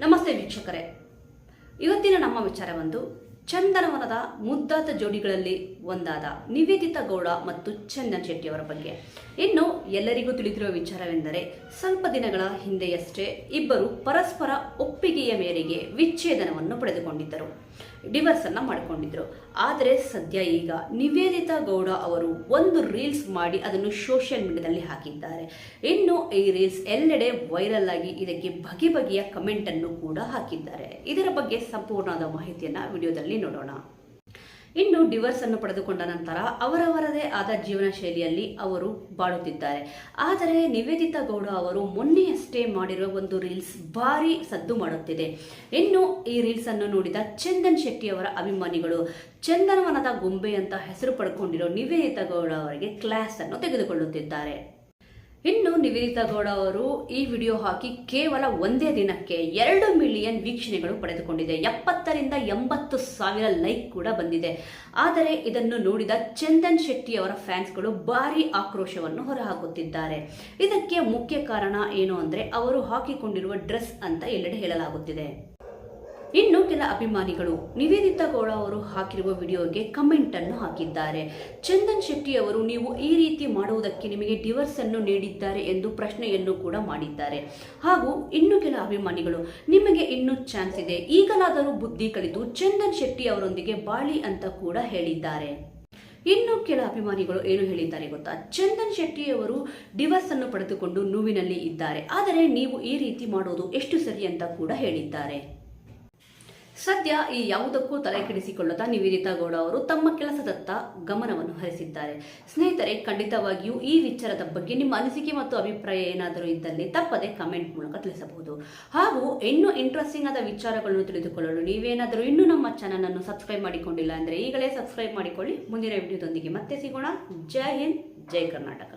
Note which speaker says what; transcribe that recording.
Speaker 1: ನಮಸ್ತೆ ವೀಕ್ಷಕರೇ. ಇವತ್ತಿನ ನಮ್ಮ ವಿಚಾರ ಚಂದನವನದ ಮುದ್ದಾದ ಜೋಡಿಗಳಲ್ಲಿ ಒಂದಾದ ನಿವೇದಿತಾ ಗೌಡ ಮತ್ತು ಚಂದನ್ ಶೆಟ್ಟಿಯವರ ಬಗ್ಗೆ. ಇನ್ನು ಎಲ್ಲರಿಗೂ ತಿಳಿದಿರುವ ವಿಚಾರವೆಂದರೆ, ಸ್ವಲ್ಪ ದಿನಗಳ ಹಿಂದೆಯಷ್ಟೇ ಇಬ್ಬರು ಪರಸ್ಪರ ಒಪ್ಪಿಗೆಯ ಮೇರೆಗೆ ವಿಚ್ಛೇದನವನ್ನು ಪಡೆದುಕೊಂಡಿದ್ದರು. ಡಿವರ್ಸ್ ಅನ್ನ ಮಾಡಿಕೊಂಡಿದ್ರು. ಆದರೆ ಸದ್ಯ ಈಗ ನಿವೇದಿತಾ ಗೌಡ ಅವರು ಒಂದು ರೀಲ್ಸ್ ಮಾಡಿ ಅದನ್ನು ಸೋಷಿಯಲ್ ಮೀಡಿಯಾದಲ್ಲಿ ಹಾಕಿದ್ದಾರೆ. ಇನ್ನು ಈ ರೀಲ್ಸ್ ಎಲ್ಲೆಡೆ ವೈರಲ್ ಆಗಿ ಇದಕ್ಕೆ ಬಗೆ ಬಗೆಯ ಕಮೆಂಟ್ ಅನ್ನು ಕೂಡ ಹಾಕಿದ್ದಾರೆ. ಇದರ ಬಗ್ಗೆ ಸಂಪೂರ್ಣವಾದ ಮಾಹಿತಿಯನ್ನ ವಿಡಿಯೋದಲ್ಲಿ ನೋಡೋಣ. ಇನ್ನು ಡಿವರ್ಸ್ ಅನ್ನು ಪಡೆದುಕೊಂಡ ನಂತರ ಅವರವರದೇ ಆದ ಜೀವನ ಶೈಲಿಯಲ್ಲಿ ಅವರು ಬಾಳುತ್ತಿದ್ದಾರೆ. ಆದರೆ ನಿವೇದಿತಾ ಗೌಡ ಅವರು ಮೊನ್ನೆಯಷ್ಟೇ ಮಾಡಿರುವ ಒಂದು ರೀಲ್ಸ್ ಭಾರಿ ಸದ್ದು ಮಾಡುತ್ತಿದೆ. ಇನ್ನು ಈ ರೀಲ್ಸ್ ಅನ್ನು ನೋಡಿದ ಚಂದನ್ ಶೆಟ್ಟಿ ಅವರ ಅಭಿಮಾನಿಗಳು, ಚಂದನವನದ ಗೊಂಬೆ ಅಂತ ಹೆಸರು ಪಡ್ಕೊಂಡಿರೋ ನಿವೇದಿತಾ ಗೌಡ ಅವರಿಗೆ ಕ್ಲಾಸ್ ಅನ್ನು ತೆಗೆದುಕೊಳ್ಳುತ್ತಿದ್ದಾರೆ. ಇನ್ನು ನಿವೇದಿತಾ ಗೌಡ ಅವರು ಈ ವಿಡಿಯೋ ಹಾಕಿ ಕೇವಲ ಒಂದೇ ದಿನಕ್ಕೆ ಎರಡು ಮಿಲಿಯನ್ ವೀಕ್ಷಣೆಗಳು ಪಡೆದುಕೊಂಡಿದೆ. ಎಪ್ಪತ್ತರಿಂದ ಎಂಬತ್ತು ಸಾವಿರ ಲೈಕ್ ಕೂಡ ಬಂದಿದೆ. ಆದರೆ ಇದನ್ನು ನೋಡಿದ ಚಂದನ್ ಶೆಟ್ಟಿ ಅವರ ಫ್ಯಾನ್ಸ್ಗಳು ಭಾರಿ ಆಕ್ರೋಶವನ್ನು ಹೊರಹಾಕುತ್ತಿದ್ದಾರೆ. ಇದಕ್ಕೆ ಮುಖ್ಯ ಕಾರಣ ಏನು ಅಂದರೆ ಅವರು ಹಾಕಿಕೊಂಡಿರುವ ಡ್ರೆಸ್ ಅಂತ ಎಲ್ಲೆಡೆ ಹೇಳಲಾಗುತ್ತಿದೆ. ಇನ್ನು ಕೆಲ ಅಭಿಮಾನಿಗಳು ನಿವೇದಿತಾ ಗೌಡ ಅವರು ಹಾಕಿರುವ ವಿಡಿಯೋಗೆ ಕಮೆಂಟ್ ಅನ್ನು ಹಾಕಿದ್ದಾರೆ. ಚಂದನ್ ಶೆಟ್ಟಿ ಅವರು, ನೀವು ಈ ರೀತಿ ಮಾಡುವುದಕ್ಕೆ ನಿಮಗೆ ಡಿವರ್ಸ್ ಅನ್ನು ನೀಡಿದ್ದಾರೆ ಎಂದು ಪ್ರಶ್ನೆಯನ್ನು ಕೂಡ ಮಾಡಿದ್ದಾರೆ. ಹಾಗೂ ಇನ್ನು ಕೆಲ ಅಭಿಮಾನಿಗಳು, ನಿಮಗೆ ಇನ್ನೂ ಚಾನ್ಸ್ ಇದೆ. ಈಗಲಾದರೂ ಬುದ್ಧಿ ಕಲಿತು ಚಂದನ್ ಶೆಟ್ಟಿ ಅವರೊಂದಿಗೆ ಬಾಳಿ ಅಂತ ಕೂಡ ಹೇಳಿದ್ದಾರೆ. ಇನ್ನು ಕೆಲ ಅಭಿಮಾನಿಗಳು ಏನು ಹೇಳಿದ್ದಾರೆ ಗೊತ್ತಾ? ಚಂದನ್ ಶೆಟ್ಟಿ ಅವರು ಡಿವರ್ಸ್ ಅನ್ನು ಪಡೆದುಕೊಂಡು ನೋವಿನಲ್ಲಿ ಇದ್ದಾರೆ. ಆದರೆ ನೀವು ಈ ರೀತಿ ಮಾಡೋದು ಎಷ್ಟು ಸರಿ ಅಂತ ಕೂಡ ಹೇಳಿದ್ದಾರೆ. ಸದ್ಯ ಈ ಯಾವುದಕ್ಕೂ ತಲೆ ಕೆಡಿಸಿಕೊಳ್ಳದ ನಿವೇದಿತಾ ಗೌಡ ಅವರು ತಮ್ಮ ಕೆಲಸದತ್ತ ಗಮನವನ್ನು ಹರಿಸಿದ್ದಾರೆ. ಸ್ನೇಹಿತರೆ, ಖಂಡಿತವಾಗಿಯೂ ಈ ವಿಚಾರದ ಬಗ್ಗೆ ನಿಮ್ಮ ಅನಿಸಿಕೆ ಮತ್ತು ಅಭಿಪ್ರಾಯ ಏನಾದರೂ ಇದ್ದಲ್ಲಿ ತಪ್ಪದೆ ಕಮೆಂಟ್ ಮೂಲಕ ತಿಳಿಸಬಹುದು. ಹಾಗೂ ಇನ್ನೂ ಇಂಟ್ರೆಸ್ಟಿಂಗ್ ಆದ ವಿಚಾರಗಳನ್ನು ತಿಳಿದುಕೊಳ್ಳಲು ನೀವೇನಾದರೂ ಇನ್ನೂ ನಮ್ಮ ಚಾನಲ್ ಅನ್ನು ಸಬ್ಸ್ಕ್ರೈಬ್ ಮಾಡಿಕೊಂಡಿಲ್ಲ ಅಂದರೆ ಈಗಲೇ ಸಬ್ಸ್ಕ್ರೈಬ್ ಮಾಡಿಕೊಳ್ಳಿ. ಮುಂದಿನ ವಿಡಿಯೋದೊಂದಿಗೆ ಮತ್ತೆ ಸಿಗೋಣ. ಜೈ ಹಿಂದ್, ಜೈ ಕರ್ನಾಟಕ.